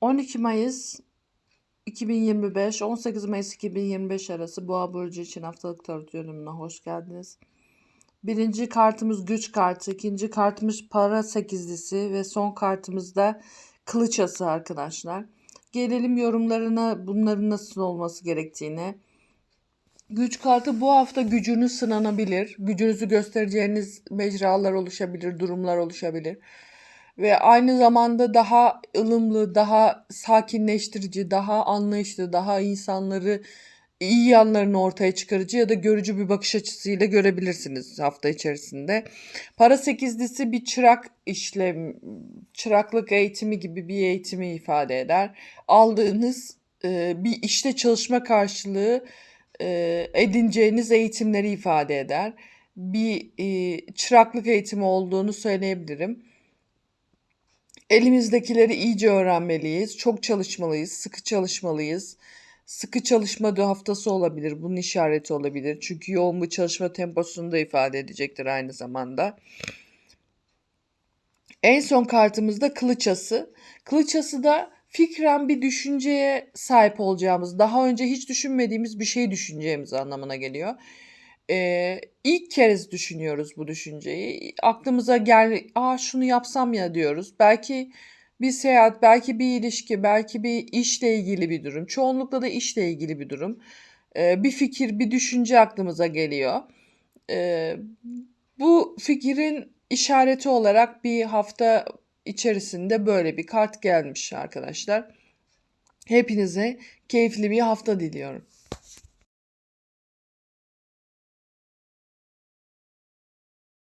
12 Mayıs 2025, 18 Mayıs 2025 arası Boğa Burcu için haftalık tarot yorumuna hoş geldiniz. Birinci kartımız güç kartı, ikinci kartımız para sekizlisi ve son kartımız da kılıç ası arkadaşlar. Gelelim yorumlarına bunların nasıl olması gerektiğine. Güç kartı bu hafta gücünüz sınanabilir. Gücünüzü göstereceğiniz mecralar oluşabilir, durumlar oluşabilir. Ve aynı zamanda daha ılımlı, daha sakinleştirici, daha anlayışlı, daha insanları iyi yanlarını ortaya çıkarıcı ya da görücü bir bakış açısıyla görebilirsiniz hafta içerisinde. Para sekizlisi bir çırak işlem, çıraklık eğitimi gibi bir eğitimi ifade eder. Aldığınız e, bir işte çalışma karşılığı e, edineceğiniz eğitimleri ifade eder. Bir e, çıraklık eğitimi olduğunu söyleyebilirim. Elimizdekileri iyice öğrenmeliyiz. Çok çalışmalıyız, sıkı çalışmalıyız. Sıkı çalışma haftası olabilir. Bunun işareti olabilir. Çünkü yoğun bir çalışma temposunu da ifade edecektir aynı zamanda. En son kartımızda kılıçası. Kılıçası da fikren bir düşünceye sahip olacağımız, daha önce hiç düşünmediğimiz bir şey düşüneceğimiz anlamına geliyor. Ee, ilk kez düşünüyoruz bu düşünceyi. Aklımıza gel, aa şunu yapsam ya diyoruz. Belki bir seyahat, belki bir ilişki, belki bir işle ilgili bir durum. Çoğunlukla da işle ilgili bir durum. Ee, bir fikir, bir düşünce aklımıza geliyor. Ee, bu fikrin işareti olarak bir hafta içerisinde böyle bir kart gelmiş arkadaşlar. Hepinize keyifli bir hafta diliyorum.